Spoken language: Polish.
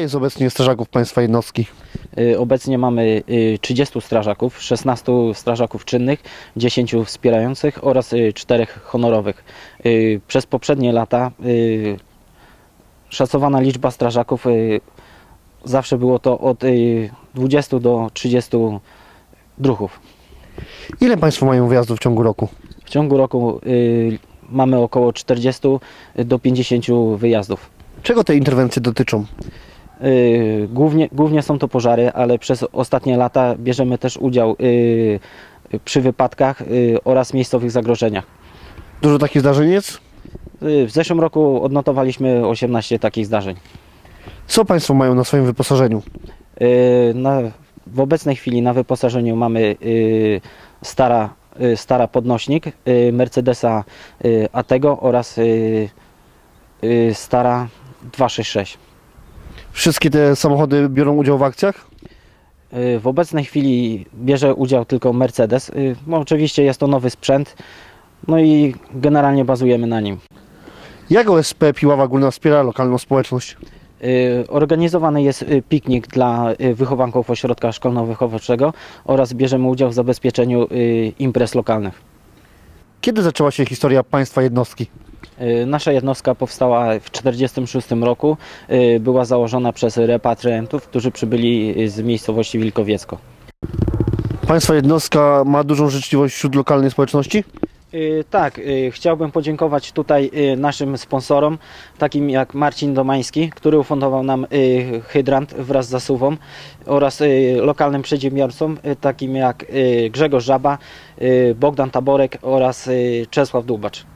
jest obecnie strażaków Państwa jednostki? Y, Obecnie mamy y, 30 strażaków, 16 strażaków czynnych, 10 wspierających oraz 4 honorowych. Y, Przez poprzednie lata y, szacowana liczba strażaków y, zawsze było to od y, 20 do 30 druhów. Ile Państwo mają wyjazdów w ciągu roku? W ciągu roku y, mamy około 40 do 50 wyjazdów. Czego te interwencje dotyczą? Y, Głównie, głównie są to pożary, ale przez ostatnie lata bierzemy też udział y, przy wypadkach y, oraz miejscowych zagrożeniach. Dużo takich zdarzeń jest? W zeszłym roku odnotowaliśmy 18 takich zdarzeń. Co Państwo mają na swoim wyposażeniu? Na, w obecnej chwili na wyposażeniu mamy stara, stara podnośnik Mercedesa Atego oraz stara 266. Wszystkie te samochody biorą udział w akcjach? Y, W obecnej chwili bierze udział tylko Mercedes. Y, No, oczywiście jest to nowy sprzęt, no i generalnie bazujemy na nim. Jak OSP Piława Górna wspiera lokalną społeczność? Y, Organizowany jest piknik dla wychowanków ośrodka szkolno-wychowawczego oraz bierzemy udział w zabezpieczeniu imprez lokalnych. Kiedy zaczęła się historia Państwa jednostki? Y, Nasza jednostka powstała w 1946 roku. y, Była założona przez repatriantów, którzy przybyli y, z miejscowości Wilkowiecko. Państwa jednostka ma dużą życzliwość wśród lokalnej społeczności? Tak, chciałbym podziękować tutaj naszym sponsorom, takim jak Marcin Domański, który ufundował nam hydrant wraz z zasuwą oraz lokalnym przedsiębiorcom, takim jak Grzegorz Żaba, Bogdan Taborek oraz Czesław Dubacz.